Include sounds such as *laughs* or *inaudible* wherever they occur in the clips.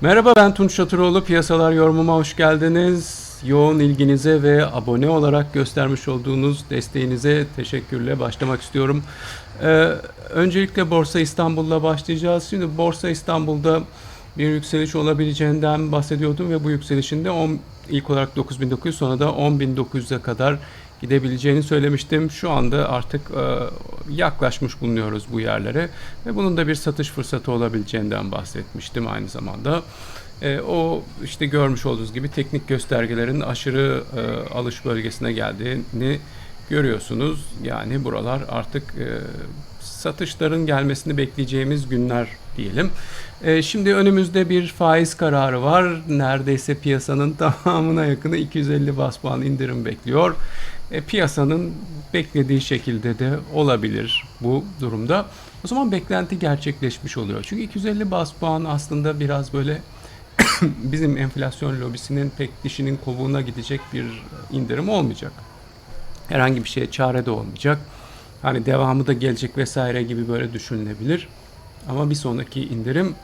Merhaba ben Tunç Şatıroğlu. Piyasalar yorumuma hoş geldiniz. Yoğun ilginize ve abone olarak göstermiş olduğunuz desteğinize teşekkürle başlamak istiyorum. Ee, öncelikle Borsa İstanbul'la başlayacağız. Şimdi Borsa İstanbul'da bir yükseliş olabileceğinden bahsediyordum ve bu yükselişin de 10, ilk olarak 9900 sonra da 10.900'e kadar gidebileceğini söylemiştim. Şu anda artık e, yaklaşmış bulunuyoruz bu yerlere ve bunun da bir satış fırsatı olabileceğinden bahsetmiştim aynı zamanda. E, o işte görmüş olduğunuz gibi teknik göstergelerin aşırı e, alış bölgesine geldiğini görüyorsunuz. Yani buralar artık satışların gelmesini bekleyeceğimiz günler diyelim. E, şimdi önümüzde bir faiz kararı var. Neredeyse piyasanın *laughs* tamamına yakını 250 bas puan indirim bekliyor. E, piyasanın beklediği şekilde de olabilir bu durumda. O zaman beklenti gerçekleşmiş oluyor. Çünkü 250 bas puan aslında biraz böyle *coughs* bizim enflasyon lobisinin pek dişinin kovuğuna gidecek bir indirim olmayacak. Herhangi bir şeye çare de olmayacak. Hani devamı da gelecek vesaire gibi böyle düşünülebilir. Ama bir sonraki indirim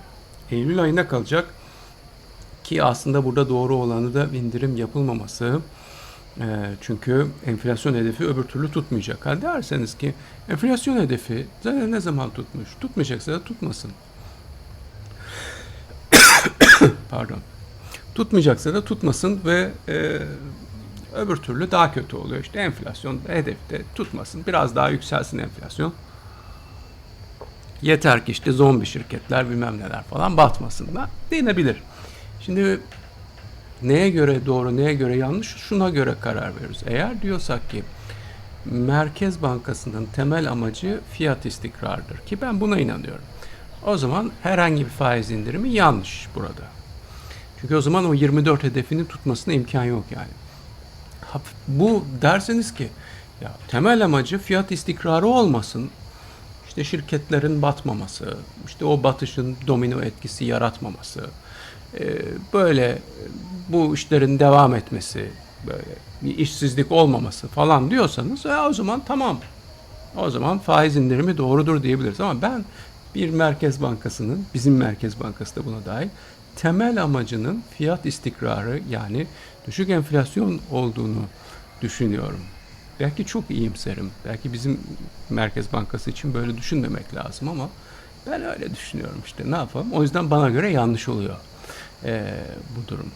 Eylül ayına kalacak. Ki aslında burada doğru olanı da indirim yapılmaması. E, çünkü enflasyon hedefi öbür türlü tutmayacak. Ha derseniz ki enflasyon hedefi zaten ne zaman tutmuş? Tutmayacaksa da tutmasın. *coughs* Pardon. Tutmayacaksa da tutmasın ve e, öbür türlü daha kötü oluyor. İşte enflasyon hedefte tutmasın. Biraz daha yükselsin enflasyon. Yeter ki işte zombi şirketler bilmem neler falan batmasınlar denebilir. Şimdi neye göre doğru neye göre yanlış şuna göre karar veriyoruz. Eğer diyorsak ki Merkez Bankası'nın temel amacı fiyat istikrardır ki ben buna inanıyorum. O zaman herhangi bir faiz indirimi yanlış burada. Çünkü o zaman o 24 hedefini tutmasına imkan yok yani. Bu derseniz ki ya temel amacı fiyat istikrarı olmasın. İşte şirketlerin batmaması, işte o batışın domino etkisi yaratmaması, böyle bu işlerin devam etmesi, böyle bir işsizlik olmaması falan diyorsanız e, o zaman tamam. O zaman faiz indirimi doğrudur diyebiliriz ama ben bir merkez bankasının, bizim merkez bankası da buna dahil, temel amacının fiyat istikrarı yani düşük enflasyon olduğunu düşünüyorum. Belki çok iyimserim. Belki bizim Merkez Bankası için böyle düşünmemek lazım ama ben öyle düşünüyorum işte ne yapalım. O yüzden bana göre yanlış oluyor ee, bu durum.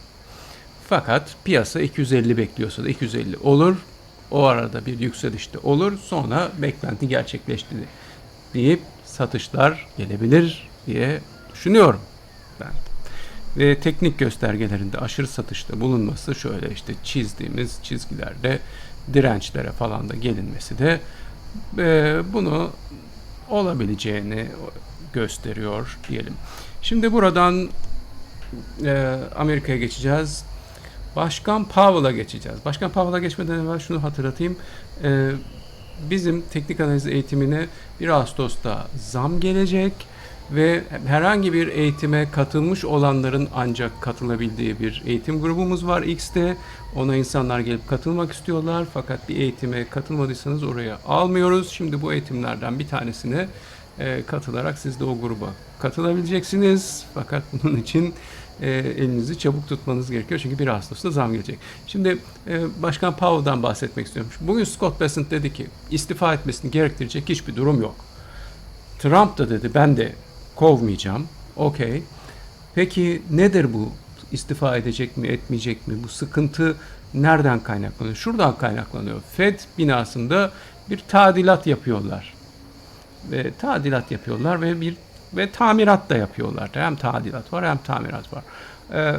Fakat piyasa 250 bekliyorsa da 250 olur. O arada bir yükseliş de olur. Sonra beklenti gerçekleşti deyip satışlar gelebilir diye düşünüyorum ben. Ve teknik göstergelerinde aşırı satışta bulunması şöyle işte çizdiğimiz çizgilerde dirençlere falan da gelinmesi de e, bunu olabileceğini gösteriyor diyelim. Şimdi buradan e, Amerika'ya geçeceğiz. Başkan Powell'a geçeceğiz. Başkan Powell'a geçmeden evvel şunu hatırlatayım. E, bizim teknik analiz eğitimine 1 Ağustos'ta zam gelecek ve herhangi bir eğitime katılmış olanların ancak katılabildiği bir eğitim grubumuz var X'te. Ona insanlar gelip katılmak istiyorlar fakat bir eğitime katılmadıysanız oraya almıyoruz. Şimdi bu eğitimlerden bir tanesine e, katılarak siz de o gruba katılabileceksiniz. Fakat bunun için e, elinizi çabuk tutmanız gerekiyor. Çünkü 1 Ağustos'ta zam gelecek. Şimdi e, Başkan Powell'dan bahsetmek istiyorum. Bugün Scott Bessent dedi ki istifa etmesini gerektirecek hiçbir durum yok. Trump da dedi ben de kovmayacağım. Okey. Peki nedir bu? İstifa edecek mi, etmeyecek mi? Bu sıkıntı nereden kaynaklanıyor? Şuradan kaynaklanıyor. Fed binasında bir tadilat yapıyorlar. Ve tadilat yapıyorlar ve bir ve tamirat da yapıyorlar. Hem tadilat var hem tamirat var. Ee,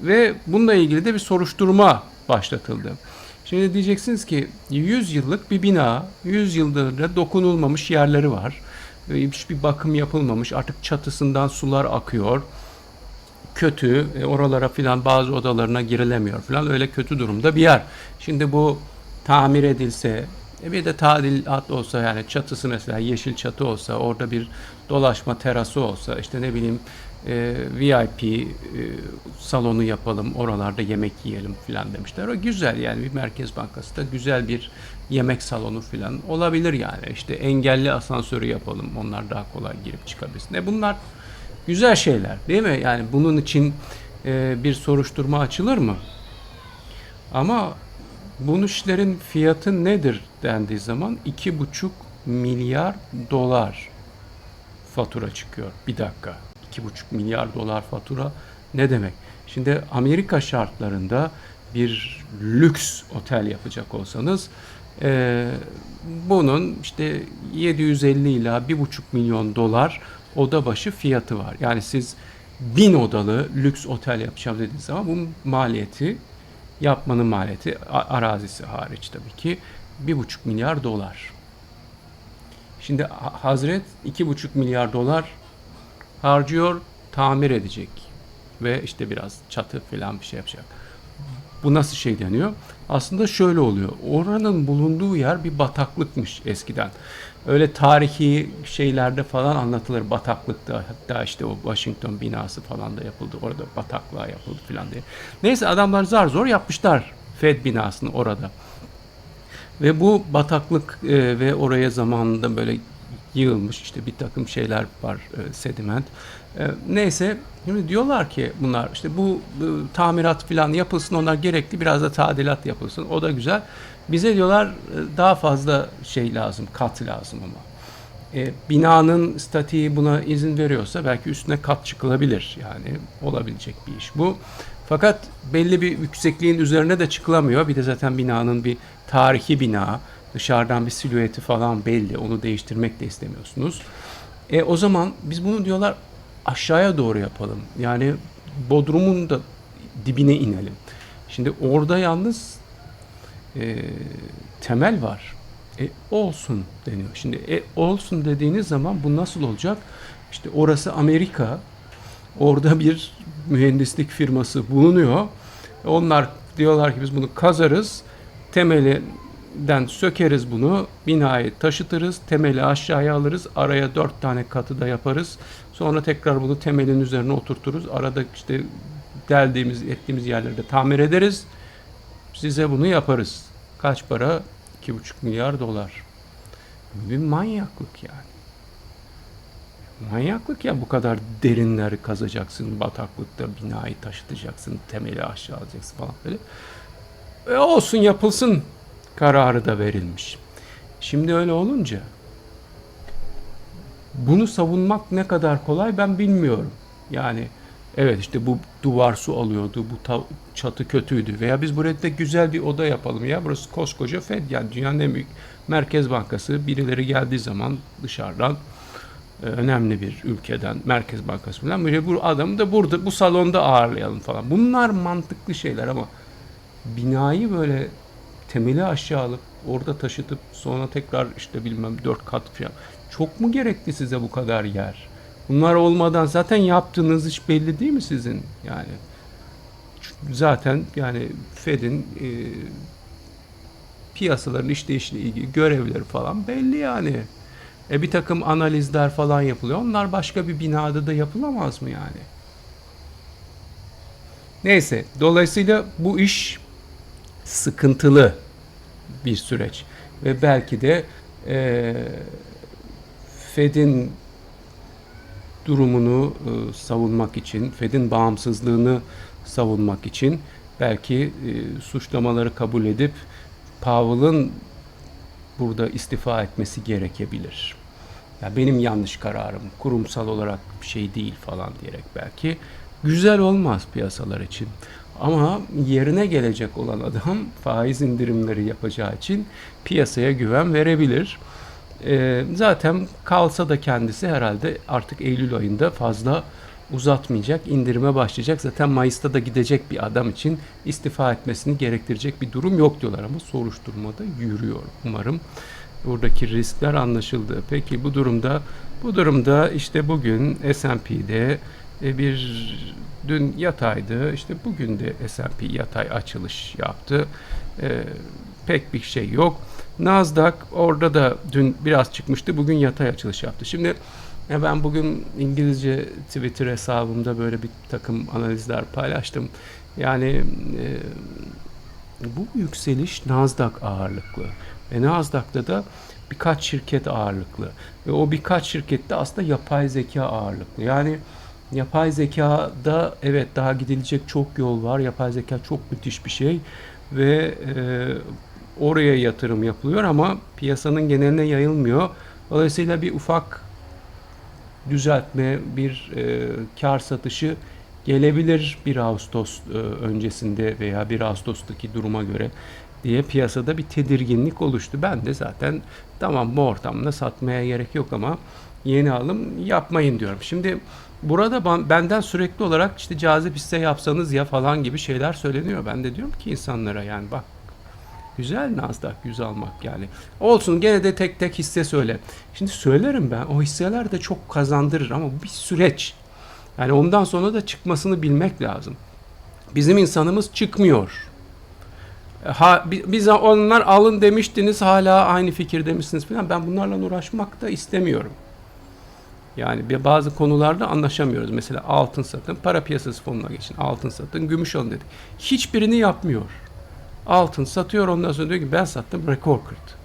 ve bununla ilgili de bir soruşturma başlatıldı. Şimdi diyeceksiniz ki 100 yıllık bir bina, 100 yıldır da dokunulmamış yerleri var hiçbir bakım yapılmamış. Artık çatısından sular akıyor. Kötü. E, oralara filan bazı odalarına girilemiyor filan. Öyle kötü durumda bir yer. Şimdi bu tamir edilse e bir de tadilat olsa yani çatısı mesela yeşil çatı olsa orada bir dolaşma terası olsa işte ne bileyim e, VIP e, salonu yapalım oralarda yemek yiyelim filan demişler. O güzel yani bir merkez bankası da güzel bir yemek salonu filan olabilir yani. işte engelli asansörü yapalım onlar daha kolay girip çıkabilsin. E bunlar Güzel şeyler değil mi? Yani bunun için e, bir soruşturma açılır mı? Ama bu işlerin fiyatı nedir dendiği zaman iki buçuk milyar dolar fatura çıkıyor. Bir dakika. iki buçuk milyar dolar fatura ne demek? Şimdi Amerika şartlarında bir lüks otel yapacak olsanız e, bunun işte 750 ila 1,5 milyon dolar oda başı fiyatı var. Yani siz bin odalı lüks otel yapacağım dediğiniz zaman bunun maliyeti yapmanın maliyeti arazisi hariç tabii ki 1,5 milyar dolar. Şimdi Ha- Hazret 2,5 milyar dolar harcıyor, tamir edecek ve işte biraz çatı falan bir şey yapacak. Bu nasıl şey deniyor? Aslında şöyle oluyor. Oranın bulunduğu yer bir bataklıkmış eskiden. Öyle tarihi şeylerde falan anlatılır bataklıkta. Hatta işte o Washington binası falan da yapıldı. Orada bataklığa yapıldı falan diye. Neyse adamlar zar zor yapmışlar Fed binasını orada. Ve bu bataklık e, ve oraya zamanında böyle yığılmış işte bir takım şeyler var e, sediment. E, neyse şimdi diyorlar ki bunlar işte bu e, tamirat falan yapılsın onlar gerekli biraz da tadilat yapılsın o da güzel. Bize diyorlar e, daha fazla şey lazım kat lazım ama. E, binanın statiği buna izin veriyorsa belki üstüne kat çıkılabilir. Yani olabilecek bir iş bu. Fakat belli bir yüksekliğin üzerine de çıkılamıyor. Bir de zaten binanın bir tarihi bina. Dışarıdan bir silüeti falan belli. Onu değiştirmek de istemiyorsunuz. E, o zaman biz bunu diyorlar aşağıya doğru yapalım. Yani Bodrum'un da dibine inelim. Şimdi orada yalnız e, temel var. E, olsun deniyor. Şimdi e, olsun dediğiniz zaman bu nasıl olacak? İşte orası Amerika. Orada bir mühendislik firması bulunuyor. Onlar diyorlar ki biz bunu kazarız. Temelinden sökeriz bunu. Binayı taşıtırız. Temeli aşağıya alırız. Araya dört tane katı da yaparız. Sonra tekrar bunu temelin üzerine oturturuz. Arada işte deldiğimiz, ettiğimiz yerleri de tamir ederiz. Size bunu yaparız. Kaç para? 2,5 milyar dolar. Bir manyaklık yani. Manyaklık ya bu kadar derinleri kazacaksın, bataklıkta binayı taşıtacaksın, temeli aşağı alacaksın falan böyle. E olsun yapılsın kararı da verilmiş. Şimdi öyle olunca bunu savunmak ne kadar kolay ben bilmiyorum. Yani evet işte bu duvar su alıyordu, bu çatı kötüydü veya biz buraya da güzel bir oda yapalım ya burası koskoca Fed yani dünyanın en büyük merkez bankası birileri geldiği zaman dışarıdan e, önemli bir ülkeden Merkez Bankası falan böyle bu adamı da burada bu salonda ağırlayalım falan. Bunlar mantıklı şeyler ama binayı böyle temeli aşağı alıp orada taşıtıp sonra tekrar işte bilmem dört kat falan. Çok mu gerekli size bu kadar yer? Bunlar olmadan zaten yaptığınız iş belli değil mi sizin? Yani zaten yani Fed'in e, piyasaların işleyişiyle ilgili görevleri falan belli yani. E bir takım analizler falan yapılıyor. Onlar başka bir binada da yapılamaz mı yani? Neyse, dolayısıyla bu iş sıkıntılı bir süreç ve belki de e, Fed'in durumunu e, savunmak için, Fed'in bağımsızlığını savunmak için belki e, suçlamaları kabul edip Powell'ın burada istifa etmesi gerekebilir. Ya benim yanlış kararım, kurumsal olarak bir şey değil falan diyerek belki güzel olmaz piyasalar için. Ama yerine gelecek olan adam faiz indirimleri yapacağı için piyasaya güven verebilir. Ee, zaten kalsa da kendisi herhalde artık Eylül ayında fazla uzatmayacak, indirime başlayacak. Zaten Mayıs'ta da gidecek bir adam için istifa etmesini gerektirecek bir durum yok diyorlar ama soruşturmada yürüyor. Umarım buradaki riskler anlaşıldı. Peki bu durumda bu durumda işte bugün S&P'de e, bir dün yataydı. İşte bugün de S&P yatay açılış yaptı. E, pek bir şey yok. Nasdaq orada da dün biraz çıkmıştı. Bugün yatay açılış yaptı. Şimdi ben bugün İngilizce Twitter hesabımda böyle bir takım analizler paylaştım. Yani e, bu yükseliş Nasdaq ağırlıklı. Ve Nasdaq'ta da birkaç şirket ağırlıklı. Ve o birkaç şirkette aslında yapay zeka ağırlıklı. Yani Yapay zekada evet daha gidilecek çok yol var. Yapay zeka çok müthiş bir şey ve e, oraya yatırım yapılıyor ama piyasanın geneline yayılmıyor. Dolayısıyla bir ufak düzeltme, bir e, kar satışı gelebilir 1 Ağustos e, öncesinde veya 1 Ağustos'taki duruma göre diye piyasada bir tedirginlik oluştu. Ben de zaten tamam bu ortamda satmaya gerek yok ama yeni alım yapmayın diyorum. Şimdi burada ban- benden sürekli olarak işte cazip hisse yapsanız ya falan gibi şeyler söyleniyor. Ben de diyorum ki insanlara yani bak Güzel Nasdaq 100 almak yani. Olsun gene de tek tek hisse söyle. Şimdi söylerim ben o hisseler de çok kazandırır ama bir süreç. Yani ondan sonra da çıkmasını bilmek lazım. Bizim insanımız çıkmıyor. Ha, bi- biz onlar alın demiştiniz hala aynı fikirde misiniz falan. Ben bunlarla uğraşmak da istemiyorum. Yani bazı konularda anlaşamıyoruz. Mesela altın satın, para piyasası fonuna geçin. Altın satın, gümüş alın dedik. Hiçbirini yapmıyor. Altın satıyor ondan sonra diyor ki ben sattım rekor kırdı.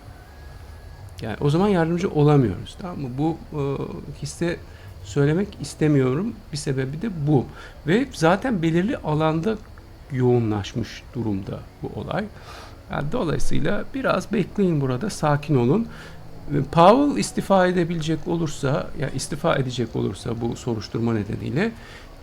Yani o zaman yardımcı olamıyoruz. Tamam mı? Bu e, hisse söylemek istemiyorum. Bir sebebi de bu. Ve zaten belirli alanda yoğunlaşmış durumda bu olay. Yani dolayısıyla biraz bekleyin burada, sakin olun. Powell istifa edebilecek olursa, ya istifa edecek olursa bu soruşturma nedeniyle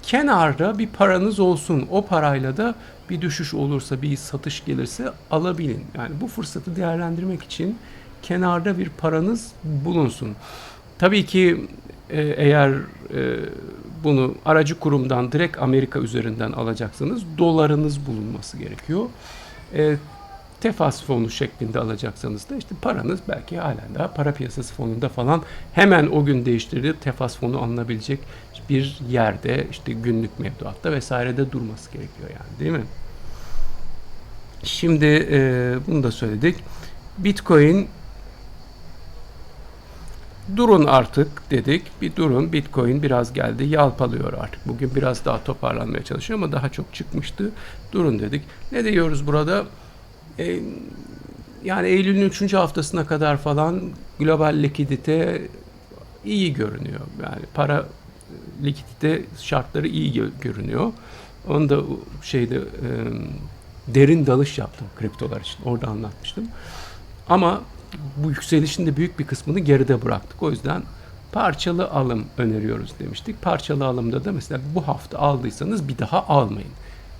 kenarda bir paranız olsun. O parayla da bir düşüş olursa, bir satış gelirse alabilin. Yani bu fırsatı değerlendirmek için kenarda bir paranız bulunsun. Tabii ki e, eğer e, bunu aracı kurumdan direkt Amerika üzerinden alacaksanız dolarınız bulunması gerekiyor. E, tefas fonu şeklinde alacaksanız da işte paranız belki halen daha para piyasası fonunda falan hemen o gün değiştirilip tefas fonu alınabilecek bir yerde işte günlük mevduatta vesairede durması gerekiyor yani değil mi? Şimdi e, bunu da söyledik. Bitcoin durun artık dedik. Bir durun. Bitcoin biraz geldi. Yalpalıyor artık. Bugün biraz daha toparlanmaya çalışıyor ama daha çok çıkmıştı. Durun dedik. Ne diyoruz burada? E, yani Eylül'ün 3. haftasına kadar falan global likidite iyi görünüyor. Yani para likidite şartları iyi gö- görünüyor. Onu da şeyde e, derin dalış yaptım kriptolar için. Orada anlatmıştım. Ama bu yükselişin de büyük bir kısmını geride bıraktık. O yüzden parçalı alım öneriyoruz demiştik. Parçalı alımda da mesela bu hafta aldıysanız bir daha almayın.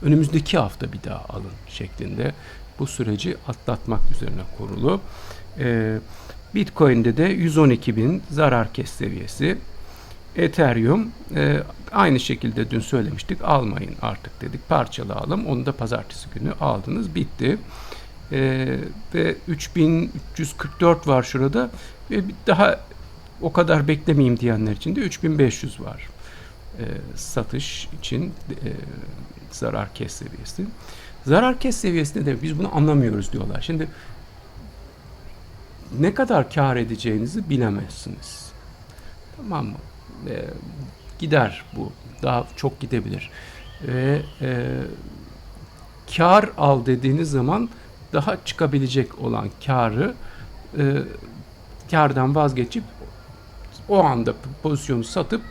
Önümüzdeki hafta bir daha alın şeklinde bu süreci atlatmak üzerine kurulu. Ee, Bitcoin'de de 112 bin zarar kes seviyesi. Ethereum e, aynı şekilde dün söylemiştik almayın artık dedik parçalı alım onu da pazartesi günü aldınız bitti. E, ve 3344 var şurada. Ve daha o kadar beklemeyeyim diyenler için de 3500 var e, satış için e, zarar kes seviyesi. Zarar kes seviyesi ne demek biz bunu anlamıyoruz diyorlar. Şimdi ne kadar kar edeceğinizi bilemezsiniz. Tamam mı e, gider bu. Daha çok gidebilir. Ve e, kar al dediğiniz zaman daha çıkabilecek olan karı e, kardan vazgeçip o anda pozisyonu satıp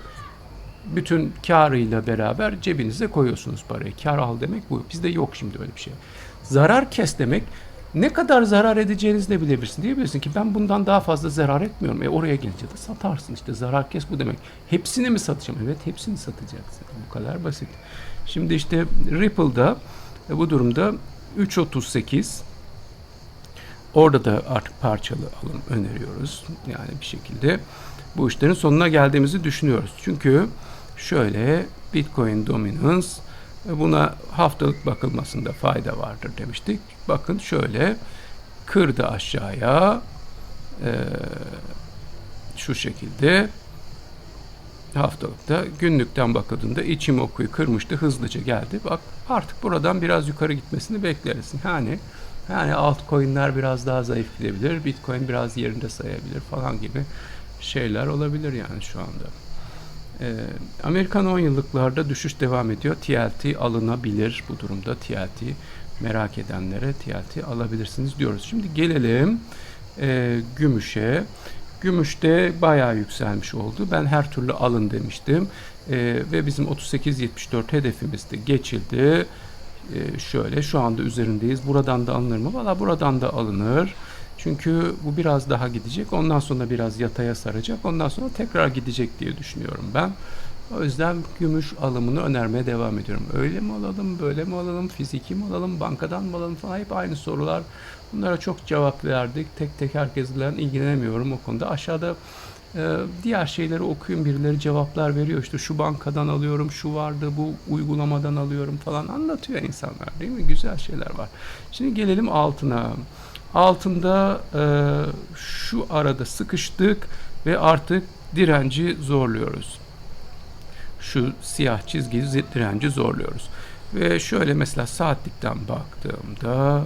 bütün karıyla beraber cebinize koyuyorsunuz parayı. Kar al demek bu. Bizde yok şimdi öyle bir şey. Zarar kes demek ne kadar zarar edeceğinizi de bilebilirsin. Diyebilirsin ki ben bundan daha fazla zarar etmiyorum. E oraya gelince de satarsın. İşte zarar kes bu demek. Hepsini mi satacağım? Evet hepsini satacaksın. Bu kadar basit. Şimdi işte Ripple'da e, bu durumda 3.38 Orada da artık parçalı alım öneriyoruz. Yani bir şekilde bu işlerin sonuna geldiğimizi düşünüyoruz. Çünkü şöyle Bitcoin Dominance Buna haftalık bakılmasında fayda vardır demiştik. Bakın şöyle kırdı aşağıya e, şu şekilde haftalıkta günlükten bakıldığında Ichimoku'yu kırmıştı hızlıca geldi. Bak artık buradan biraz yukarı gitmesini bekleriz. Yani yani altcoin'ler biraz daha zayıf gidebilir. Bitcoin biraz yerinde sayabilir falan gibi şeyler olabilir yani şu anda. Ee, Amerikan 10 yıllıklarda düşüş devam ediyor. TLT alınabilir bu durumda. TLT merak edenlere TLT alabilirsiniz diyoruz. Şimdi gelelim e, gümüşe. Gümüşte bayağı yükselmiş oldu. Ben her türlü alın demiştim. Ee, ve bizim 38.74 hedefimiz de geçildi. Ee, şöyle şu anda üzerindeyiz. Buradan da alınır mı? Valla buradan da alınır. Çünkü bu biraz daha gidecek. Ondan sonra biraz yataya saracak. Ondan sonra tekrar gidecek diye düşünüyorum ben. O yüzden gümüş alımını önermeye devam ediyorum. Öyle mi alalım, böyle mi alalım, fiziki mi alalım, bankadan mı alalım falan hep aynı sorular. Bunlara çok cevap verdik. Tek tek herkesle ilgilenemiyorum o konuda. Aşağıda e, diğer şeyleri okuyun birileri cevaplar veriyor. İşte şu bankadan alıyorum, şu vardı, bu uygulamadan alıyorum falan anlatıyor insanlar değil mi? Güzel şeyler var. Şimdi gelelim altına. Altında e, şu arada sıkıştık ve artık direnci zorluyoruz şu siyah çizgi direnci zorluyoruz. Ve şöyle mesela saatlikten baktığımda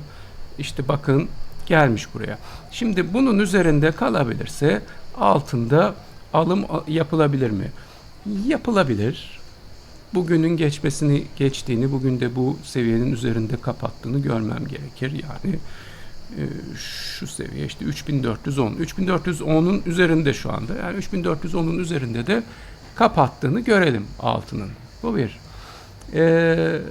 işte bakın gelmiş buraya. Şimdi bunun üzerinde kalabilirse altında alım yapılabilir mi? Yapılabilir. Bugünün geçmesini geçtiğini, bugün de bu seviyenin üzerinde kapattığını görmem gerekir. Yani şu seviye işte 3410. 3410'un üzerinde şu anda. Yani 3410'un üzerinde de kapattığını görelim altının. Bu bir. Ee,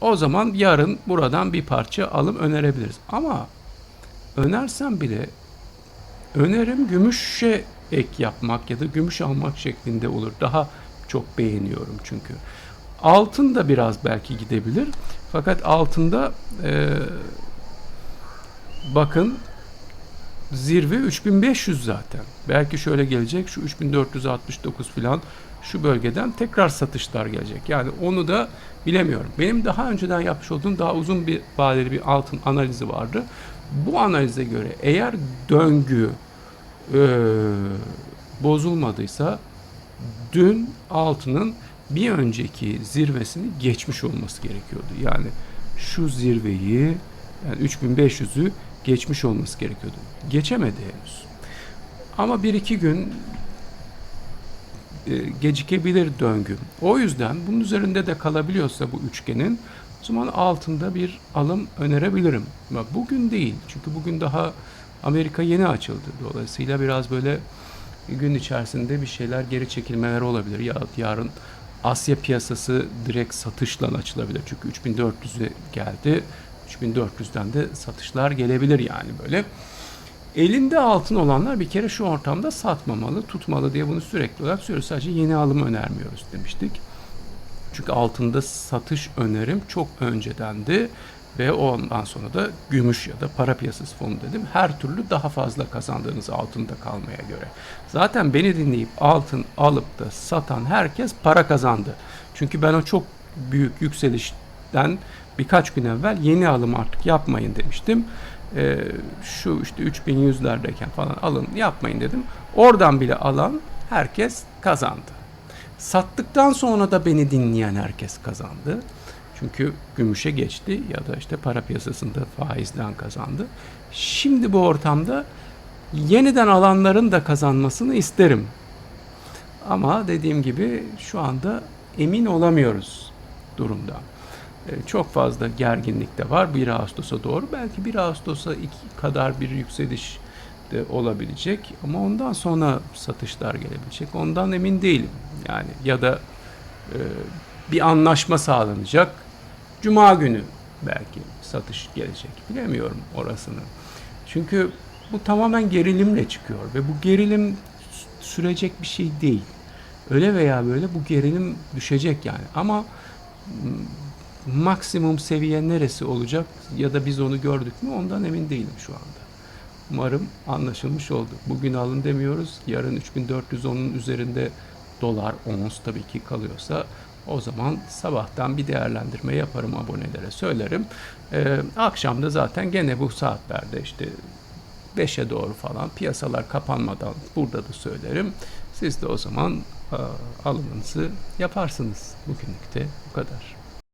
o zaman yarın buradan bir parça alım önerebiliriz. Ama önersem bile önerim gümüşe ek yapmak ya da gümüş almak şeklinde olur. Daha çok beğeniyorum çünkü. Altın da biraz belki gidebilir. Fakat altında e, bakın zirve 3500 zaten. Belki şöyle gelecek şu 3469 falan şu bölgeden tekrar satışlar gelecek. Yani onu da bilemiyorum. Benim daha önceden yapmış olduğum daha uzun bir vadeli bir altın analizi vardı. Bu analize göre eğer döngü e, bozulmadıysa dün altının bir önceki zirvesini geçmiş olması gerekiyordu. Yani şu zirveyi yani 3500'ü geçmiş olması gerekiyordu. Geçemedi henüz. Ama bir iki gün e, gecikebilir döngü. O yüzden bunun üzerinde de kalabiliyorsa bu üçgenin o zaman altında bir alım önerebilirim. Ama bugün değil. Çünkü bugün daha Amerika yeni açıldı. Dolayısıyla biraz böyle gün içerisinde bir şeyler geri çekilmeler olabilir. Ya yarın Asya piyasası direkt satışla açılabilir. Çünkü 3400'e geldi. 3400'den de satışlar gelebilir yani böyle. Elinde altın olanlar bir kere şu ortamda satmamalı, tutmalı diye bunu sürekli olarak söylüyoruz. Sadece yeni alım önermiyoruz demiştik. Çünkü altında satış önerim çok öncedendi ve ondan sonra da gümüş ya da para piyasası fonu dedim. Her türlü daha fazla kazandığınız altında kalmaya göre. Zaten beni dinleyip altın alıp da satan herkes para kazandı. Çünkü ben o çok büyük yükselişten birkaç gün evvel yeni alım artık yapmayın demiştim. Ee, şu işte 3100'lerdeyken falan alın yapmayın dedim. Oradan bile alan herkes kazandı. Sattıktan sonra da beni dinleyen herkes kazandı. Çünkü gümüşe geçti ya da işte para piyasasında faizden kazandı. Şimdi bu ortamda yeniden alanların da kazanmasını isterim. Ama dediğim gibi şu anda emin olamıyoruz durumda. E, çok fazla gerginlik de var 1 Ağustos'a doğru. Belki 1 Ağustos'a iki kadar bir yükseliş de olabilecek ama ondan sonra satışlar gelebilecek. Ondan emin değilim. Yani ya da e, bir anlaşma sağlanacak. Cuma günü belki satış gelecek. Bilemiyorum orasını. Çünkü bu tamamen gerilimle çıkıyor ve bu gerilim sürecek bir şey değil. Öyle veya böyle bu gerilim düşecek yani. Ama maksimum seviye neresi olacak ya da biz onu gördük mü ondan emin değilim şu anda. Umarım anlaşılmış oldu. Bugün alın demiyoruz. Yarın 3410'un üzerinde dolar ons tabii ki kalıyorsa o zaman sabahtan bir değerlendirme yaparım abonelere söylerim. Ee, akşam da zaten gene bu saatlerde işte 5'e doğru falan piyasalar kapanmadan burada da söylerim. Siz de o zaman alımınızı yaparsınız. Bugünlükte bu kadar.